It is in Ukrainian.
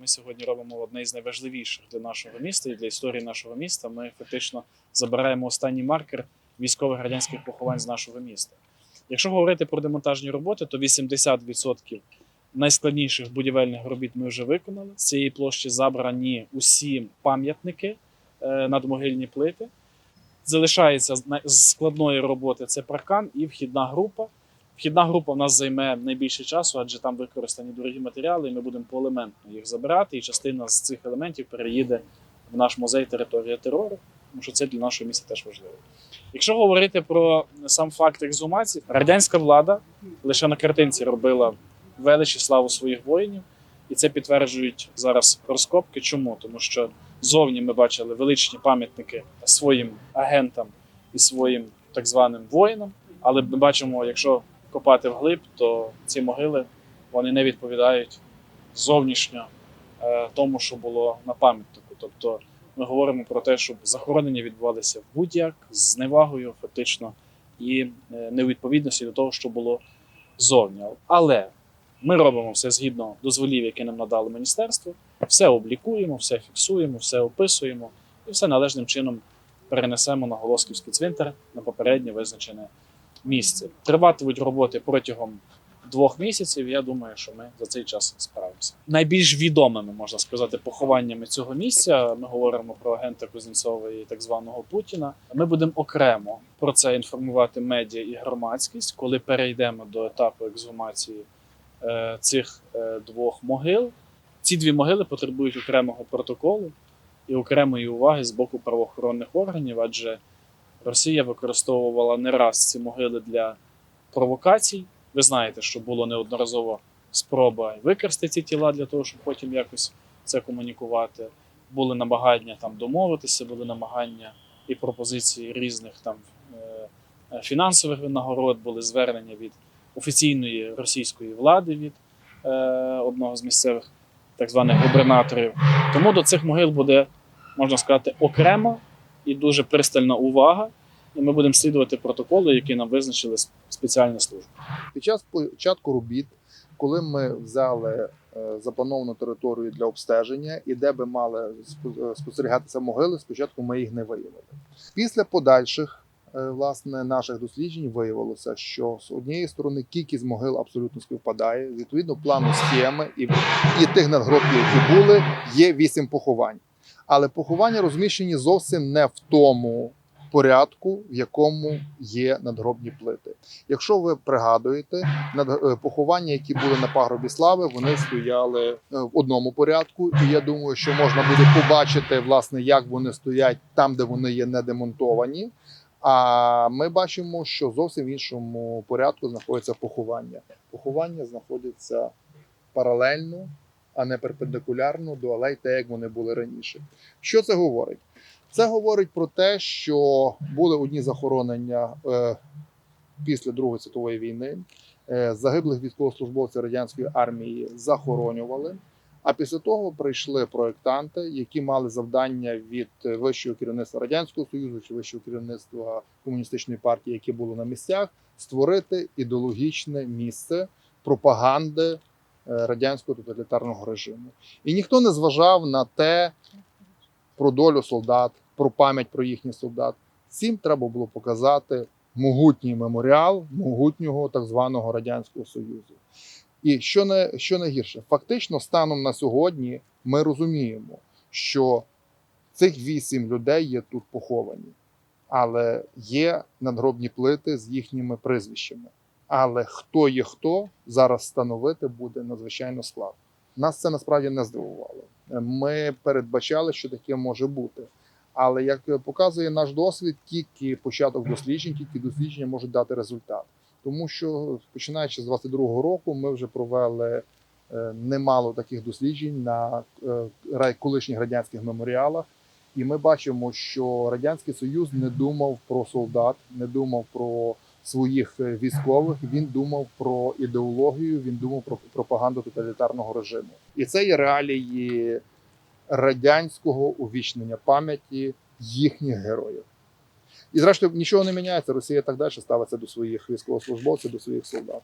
Ми сьогодні робимо одне із найважливіших для нашого міста і для історії нашого міста. Ми фактично забираємо останній маркер військових радянських поховань з нашого міста. Якщо говорити про демонтажні роботи, то 80% найскладніших будівельних робіт ми вже виконали. З цієї площі забрані усі пам'ятники, надмогильні плити. Залишається з складної роботи це паркан і вхідна група. Вхідна група в нас займе найбільше часу, адже там використані дорогі матеріали, і ми будемо поелементно їх забирати. І частина з цих елементів переїде в наш музей територія терору, тому що це для нашого міста теж важливо. Якщо говорити про сам факт ексгумації, радянська влада лише на картинці робила велич і славу своїх воїнів, і це підтверджують зараз розкопки. Чому? Тому що зовні ми бачили величні пам'ятники своїм агентам і своїм так званим воїнам. Але ми бачимо, якщо копати вглиб, то ці могили вони не відповідають зовнішньо е, тому, що було на пам'ятнику. Тобто ми говоримо про те, щоб захоронення відбувалися будь-як з зневагою, фактично, і е, невідповідності до того, що було зовні. Але ми робимо все згідно дозволів, які нам надало міністерство, все облікуємо, все фіксуємо, все описуємо і все належним чином перенесемо на Голосківський цвинтар на попереднє визначене місце. Триватимуть роботи протягом двох місяців. Я думаю, що ми за цей час справимося. Найбільш відомими можна сказати похованнями цього місця. Ми говоримо про агента Кузнєцова так званого Путіна. Ми будемо окремо про це інформувати медіа і громадськість, коли перейдемо до етапу ексгумації цих е, двох могил. Ці дві могили потребують окремого протоколу і окремої уваги з боку правоохоронних органів, адже Росія використовувала не раз ці могили для провокацій. Ви знаєте, що було неодноразово спроба використати ці тіла для того, щоб потім якось це комунікувати. Були намагання там домовитися, були намагання і пропозиції різних там е, е, фінансових винагород, були звернення від офіційної російської влади від е, одного з місцевих так званих губернаторів. Тому до цих могил буде, можна сказати, окрема і дуже пристальна увага. І ми будемо слідувати протоколи, які нам визначили спеціальні служби. Під час початку робіт, коли ми взяли е, заплановану територію для обстеження і де би мали е, спостерігатися могили, спочатку ми їх не виявили. Після подальших власне наших досліджень виявилося, що з однієї сторони кількість могил абсолютно співпадає. Відповідно, плану схеми і, і тих надгробків, які були, є вісім поховань. Але поховання розміщені зовсім не в тому порядку, в якому є надгробні плити. Якщо ви пригадуєте, над е, поховання, які були на пагробі слави, вони стояли е, в одному порядку. І я думаю, що можна буде побачити, власне, як вони стоять там, де вони є не демонтовані. А ми бачимо, що зовсім в іншому порядку знаходиться поховання. Поховання знаходяться паралельно, а не перпендикулярно до алей, так як вони були раніше. Що це говорить? Це говорить про те, що були одні захоронення е, після Другої світової війни. Е, загиблих військовослужбовців радянської армії захоронювали. А після того прийшли проєктанти, які мали завдання від вищого керівництва радянського союзу чи вищого керівництва комуністичної партії, які були на місцях, створити ідеологічне місце пропаганди е, радянського тоталітарного режиму. І ніхто не зважав на те, про долю солдат, про пам'ять про їхніх солдат. Цим треба було показати могутній меморіал могутнього так званого радянського союзу. І що не що найгірше, фактично, станом на сьогодні ми розуміємо, що цих вісім людей є тут поховані, але є надгробні плити з їхніми прізвищами. Але хто є хто зараз встановити буде надзвичайно складно. Нас це насправді не здивувало. Ми передбачали, що таке може бути. Але як показує наш досвід, тільки початок досліджень, тільки дослідження можуть дати результат. Тому що починаючи з 22-го року, ми вже провели е, немало таких досліджень на е, колишніх радянських меморіалах, і ми бачимо, що радянський союз не думав про солдат, не думав про своїх е, військових. Він думав про ідеологію, він думав про пропаганду тоталітарного режиму. І це є реалії радянського увічнення пам'яті їхніх героїв. І зрештою нічого не міняється. Росія так далі ставиться до своїх військовослужбовців, до своїх солдат.